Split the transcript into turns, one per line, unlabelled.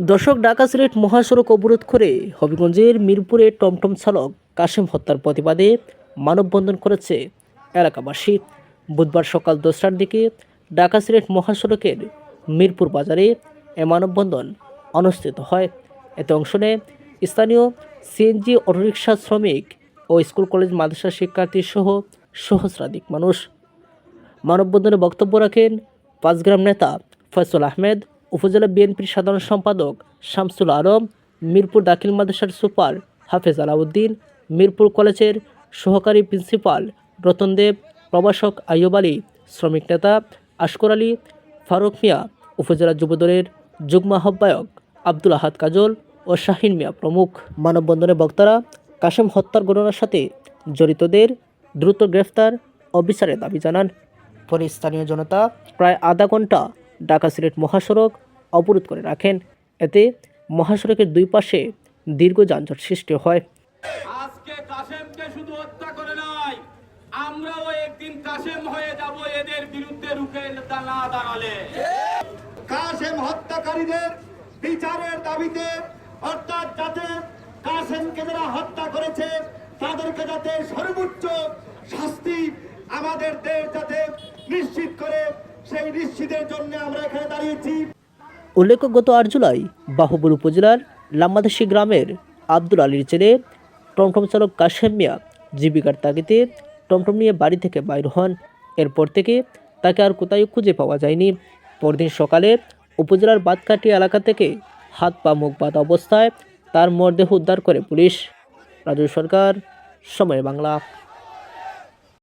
দর্শক ঢাকা সিলেট মহাসড়ক অবরোধ করে হবিগঞ্জের মিরপুরে টমটম চালক কাশেম হত্যার প্রতিবাদে মানববন্ধন করেছে এলাকাবাসী। বুধবার সকাল দশটার দিকে ঢাকা সিলেট মহাসড়কের মিরপুর বাজারে এ মানববন্ধন অনুষ্ঠিত হয়। এতে অংশ নেয় স্থানীয় সিএনজি অটোরিকশা শ্রমিক ও স্কুল কলেজ মাদ্রাসা শিক্ষার্থী সহ সহস্রাধিক মানুষ। মানববন্ধনে বক্তব্য রাখেন পাঁচগ্রাম নেতা ফয়সল আহমেদ উপজেলা বিএনপির সাধারণ সম্পাদক শামসুল আলম, মিরপুর দাখিল মাদ্রাসার সুপার হাফেজ আলাউদ্দিন, মিরপুর কলেজের সহকারী প্রিন্সিপাল রতনদেব প্রভাষক আইয়ুব আলী, শ্রমিক নেতা আশকর আলী, ফারুক মিয়া, উপজেলা যুবদলের যুগ্ম আহ্বায়ক আব্দুল আহাদ কাজল ও শাহিন মিয়া প্রমুখ। মানববন্ধনে বক্তারা কাশেম হত্যার ঘটনার সাথে জড়িতদের দ্রুত গ্রেফতার ও বিচারের দাবি জানান। পরে স্থানীয় জনতা প্রায় আধা ঘণ্টা ঢাকা সিলেট মহাসড়ক অবরোধ করে রাখেন। এতে মহাসড়কের দুই পাশে দীর্ঘ যানজট সৃষ্টি হয়।
আজকে কাসেমকে শুধু হত্যা করে নাই আমরাও একদিন কাসেম হয়ে যাব এদের বিরুদ্ধে রুখে না দাঁড়ালে।
কাসেম হত্যাকারীদের বিচারের দাবিতে অর্থাৎ যাতে কাসেমকে যারা হত্যা করেছে তাদেরকে যাতে সর্বোচ্চ শাস্তি আমাদের দেশ যাতে নিশ্চিতের জন্য আমরা এখানে দাঁড়িয়েছি।
উল্লেখ্য গত আট জুলাই বাহুবল উপজেলার লাম্বাদেশি গ্রামের আব্দুল আলীর ছেলে টমটম চালক কাশেম মিয়া জীবিকার তাগিদে টমটম নিয়ে বাড়ি থেকে বাইর হন। এরপর থেকে তাকে আর কোথাও খুঁজে পাওয়া যায়নি। পরদিন সকালে উপজেলার বাদকাটি এলাকা থেকে হাত পা মুখ বাঁধা অবস্থায় তার মরদেহ উদ্ধার করে পুলিশ। রাজু সরকার, সময় বাংলা।